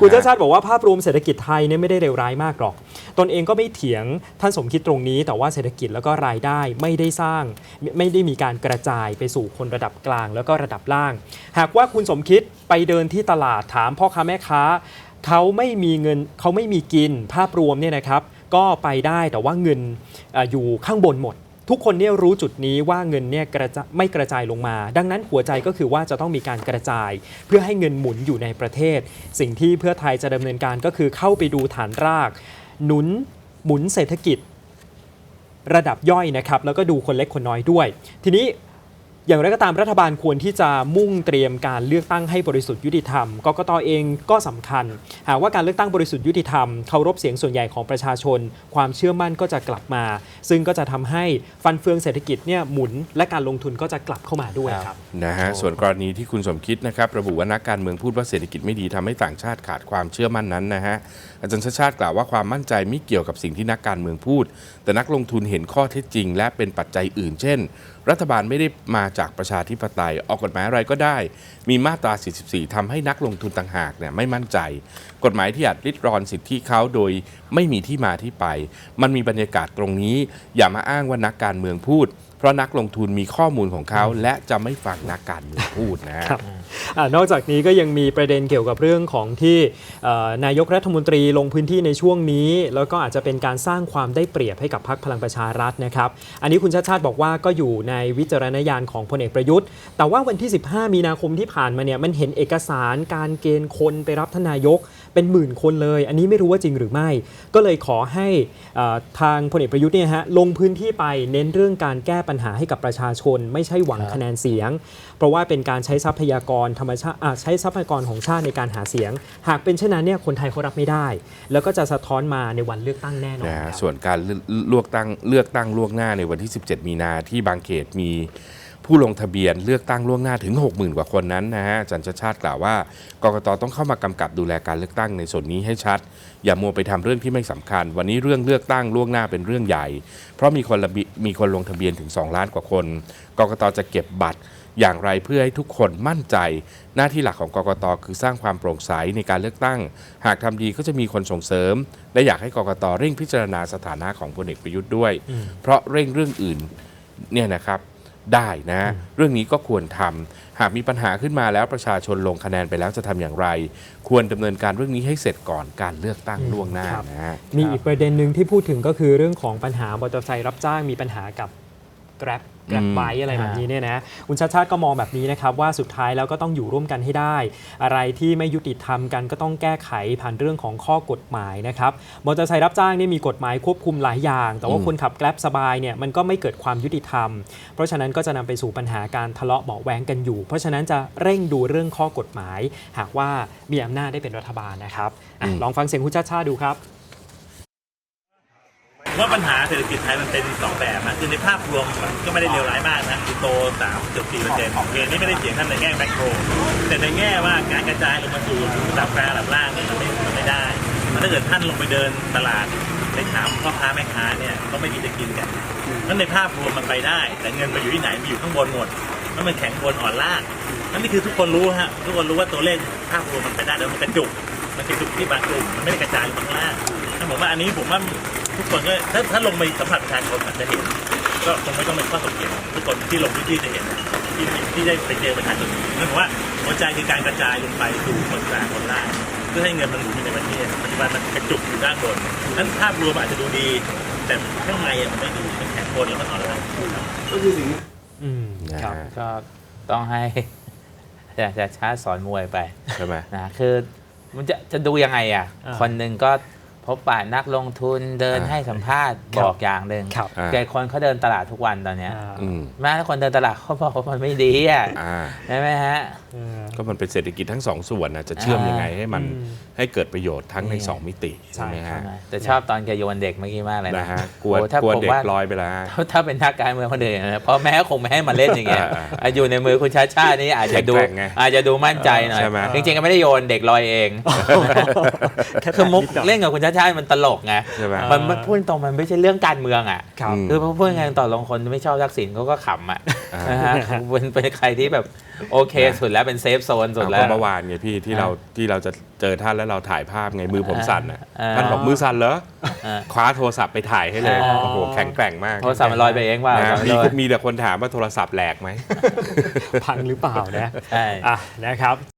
คุณชาติชาติบอกว่าภาพรวมเศรษฐกิจไทยเนี่ยไม่ได้เลวร้ายมากหรอก ตนเองก็ไม่เถียงท่านสมคิดตรงนี้ แต่ว่าเศรษฐกิจแล้วก็รายได้ไม่ได้สร้างไม่ได้มีการกระจายไปสู่คนระดับกลางแล้วก็ระดับล่าง หากว่าคุณสมคิดไปเดินที่ตลาดถามพ่อค้าแม่ค้าเขาไม่มีเงินเขาไม่มีกินภาพรวมเนี่ยนะครับ ก็ไปได้แต่ว่าเงินเอออยู่ข้างบนหมด ทุกคนเนี่ยรู้จุดนี้ว่าเงินเนี่ยกระจายไม่กระจายลงมา ดังนั้นหัวใจก็คือว่าจะต้องมีการกระจาย เพื่อให้เงินหมุนอยู่ในประเทศ สิ่งที่เพื่อไทยจะดำเนินการก็คือเข้าไปดูฐานราก หนุนหมุนเศรษฐกิจ ระดับย่อยนะครับแล้วก็ดูคนเล็กคนน้อยด้วย ทีนี้ อย่างไรก็ตามรัฐบาลควรที่จะมุ่งเตรียมการเลือกตั้งให้บริสุทธิ์ยุติธรรมกกตเองก็สำคัญ หากว่าการเลือกตั้งบริสุทธิ์ยุติธรรมเคารพเสียงส่วนใหญ่ของประชาชน ความเชื่อมั่นก็จะกลับมา ซึ่งก็จะทำให้ฟันเฟืองเศรษฐกิจเนี่ยหมุน และการลงทุนก็จะกลับเข้ามาด้วยครับนะฮะส่วนกรณีที่คุณสมคิดนะครับระบุว่านักการเมืองพูดว่าเศรษฐกิจไม่ดีทำให้ต่างชาติขาดความเชื่อมั่นนั้นนะฮะอาจารย์ชาติชาติกล่าวว่าความมั่นใจไม่เกี่ยวกับสิ่งที่นักการเมืองพูด แต่นักลงทุนเห็นข้อเท็จจริง และเป็นปัจจัยอื่น เช่น รัฐบาลไม่ได้มาจากประชาธิปไตย ออกกฎหมายอะไรก็ได้ มีมาตรา 44ทำให้นักลงทุนต่างหากเนี่ยไม่มั่นใจ กฎหมายที่อาจริดรอนสิทธิเขาโดยไม่มีที่มาที่ไป มันมีบรรยากาศตรงนี้ อย่ามาอ้างว่านักการเมืองพูด ราะนักลงทุนมีข้อมูลของเขา และจะไม่ฟังนักการเมืองพูดนะฮะครับอานอกจากนี้ก็ยังมีประเด็นเกี่ยวกับเรื่องของที่เอ่อนายกรัฐมนตรีลงพื้นที่ในช่วงนี้ แล้วก็อาจจะเป็นการสร้างความได้เปรียบให้กับพรรคพลังประชารัฐนะครับ อันนี้คุณชาติชาติบอกว่าก็อยู่ในวิจารณญาณของพลเอกประยุทธ์ แต่ว่าวันที่ 15 มีนาคมที่ผ่านมาเนี่ยมันเห็นเอกสารการเกณฑ์คนไปรับทานนายกเป็นหมื่นคนเลย อันนี้ไม่รู้ว่าจริงหรือไม่ ก็เลยขอให้เอ่อทางพลเอกประยุทธ์เนี่ยฮะลงพื้นที่ไปเน้นเรื่องการแก้ปัญหาให้กับประชาชน ไม่ใช่หวังคะแนนเสียง เพราะว่าเป็นการใช้ทรัพยากรธรรมชาติอะใช้ทรัพยากรของชาติในการหาเสียง หากเป็นเช่นนั้นเนี่ยคนไทยเขารับไม่ได้ แล้วก็จะสะท้อนมาในวันเลือกตั้งแน่นอนนะคฮะรับส่วนการเลืเลือกตั้งเลือกตั้งล่วงหน้าในวันที่ 17 มีนาที่บางเขตมี ผู้ลงทะเบียนเลือกตั้งล่วงหน้าถึง 60,000 กว่าคนนั้นนะฮะอาจันชาติชาติกล่าวว่ากกตต้องเข้ามากำกับดูแลการเลือกตั้งในส่วนนี้ให้ชัด อย่ามัวไปทำเรื่องที่ไม่สำคัญ วันนี้เรื่องเลือกตั้งล่วงหน้าเป็นเรื่องใหญ่ เพราะมีคนระบิมีคนลงทะเบียนถึง 2 ล้านกว่าคน กกตจะเก็บบัตรอย่างไรเพื่อให้ทุกคนมั่นใจ หน้าที่หลักของกกตคือสร้างความโปร่งใสในการเลือกตั้ง หากทำดีก็จะมีคนส่งเสริม และอยากให้กกตเร่งพิจารณาสถานะของพลเอกประยุทธ์ด้วย เพราะเร่งเรื่องอื่นเนี่ยนะครับ ได้นะ เรื่องนี้ก็ควรทำหากมีปัญหาขึ้นมาแล้วประชาชนลงคะแนนไปแล้วจะทำอย่างไร ควรดำเนินการเรื่องนี้ให้เสร็จก่อนการเลือกตั้งล่วงหน้าครับนะฮะมีอีกประเด็นหนึ่งที่พูดถึงก็คือเรื่องของปัญหามอเตอร์ไซค์รับจ้างมีปัญหากับ Grab Grab อืมไบอะไรแบบนี้เนี่ยนะคุณชาติชาติก็มองแบบนี้นะครับว่าสุดท้ายแล้วก็ต้องอยู่ร่วมกันให้ได้ อะไรที่ไม่ยุติธรรมกันก็ต้องแก้ไขผ่านเรื่องของข้อกฎหมายนะครับมอเตอร์ไซค์รับจ้างเนี่ยมีกฎหมายควบคุมหลายอย่าง แต่ว่าอืมคนขับ Grab สบายเนี่ยมันก็ไม่เกิดความยุติธรรม เพราะฉะนั้นก็จะนำไปสู่ปัญหาการทะเลาะเบาะแว้งกันอยู่ เพราะฉะนั้นจะเร่งดูเรื่องข้อกฎหมาย หากว่ามีอำนาจได้เป็นรัฐบาลนะครับอะลองฟังเสียงคุณชาติชาติดูครับ ว่าปัญหาเศรษฐกิจไทยมันเป็นสองแบบนะคือในภาพรวมมันก็ไม่ได้เลวร้ายมากนะคือโตสามเกือบสี่เปอร์เซ็นต์โอเคนี่ไม่ได้เถียงท่านในแง่แมกโรแต่ในแง่ว่าการกระจายลงมาสู่ระดับกลางระดับล่างเนี่ยมันไม่มันไม่ได้มันถ้าเกิดท่านลงไปเดินตลาดไปถามพ่อค้าแม่ค้าเนี่ยก็ไม่มีจะกินกันนั่นในภาพรวมมันไปได้ แต่เงินไปอยู่ที่ไหนไปอยู่ข้างบนหมดมันเป็นแข็งบนอ่อนล่างนั่นนี่คือทุกคนรู้ฮะทุกคนรู้ว่าตัวเลขภาพรวมมันไปได้แต่มันกระจุกมันกระจุกที่บางกลุ่มมันไม่ได้กระจายลงข้างล่างผมว่าอันนี้ผมว่า ทุกคนก็ถ้าถ้าลงไปสัมผัสประชาชนอาจจะเห็น ก็คงไม่ต้องเป็นข้อสังเกตทุกคนที่ลงพื้นที่จะเห็นที่ที่ได้ไปเจอประชาชนนั่นผมว่าหัวใจคือการกระจายลงไปสู่คนกลางคนล่างเพื่อให้เงินมันหมุนอยู่ในประเทศปัจจุบันมันกระจุกอยู่ด้านบนนั้นภาพรวมอาจจะดูดี แต่ข้างในอะมันไม่ดีมันแข็งบนแล้วมันอ่อนล่างอืมนะครับฮะก็ต้องให้จะจะช้าสอนมวยไปใช่ไหมนะคือมันจะจะดูยังไงอะอ่าคนหนึ่งก็ พบปะนักลงทุนเดินอ่าให้สัมภาษณ์ครับบอกอย่างหนึ่งครับอ่าแต่คนเขาเดินตลาดทุกวันตอนเนี้ยอ่าอืมแม้ถ้าคนเดินตลาดเขาบอกว่ามันไม่ดีอะอ่าใช่ไหมฮะ เออ ก็มันเป็นเศรษฐกิจทั้งสองส่วนนะจะเชื่อมยังไงให้มันอืมให้เกิดประโยชน์ทั้งในนี่สองมิติใช่ไหมฮะแต่ชอบตอนแกโยนเด็กเมื่อกี้มากเลยนะนะฮะกลัวโอ้ถ้ากลัวผมเด็กว่าลอยไปแล้วฮะ ถ้าถ้าเป็นนักการเมืองคนอื่นนะเพราะแม่คงไม่ให้มาเล่นอย่างเงี้ยอ่าอะอยู่ในมือคุณชาติชาตินี่อาจจะดูแข็งแกร่งไงอาจจะดูมั่นใจหน่อยใช่ไหม จริงๆก็ไม่ได้โยนเด็กลอยเองแค่คือมุกนิดหน่อยเล่นกับคุณชาติชาติมันตลกไงใช่ไหมมันมันพูดตรงมันไม่ใช่เรื่องการเมืองอะครับอืมคือพอพูดไงต่อลงคนไม่ชอบทักษิณเขาก็ขำอะอ่านะฮะเป็นเป็นใครที่แบบโอเคสุดแล้วเป็นเซฟโซนสุดแล้ก็วเมื่อวานไงพี่ที่เราที่เราจะเจอท่านแล้วเราถ่ายภาพไงมือผมสั่นอะอ่าท่านบอกมือสั่นเหรออ่าคว้าโทรศัพท์ไปถ่ายให้เลยอ๋อโอ้โหแข็งแกร่งมากโทรศัพท์มันลอยไปเองว่านะสามมีร้อยมีแต่คนถามว่าโทรศัพท์แหลกไหมพังหรือเปล่านะใช่อะนะครับ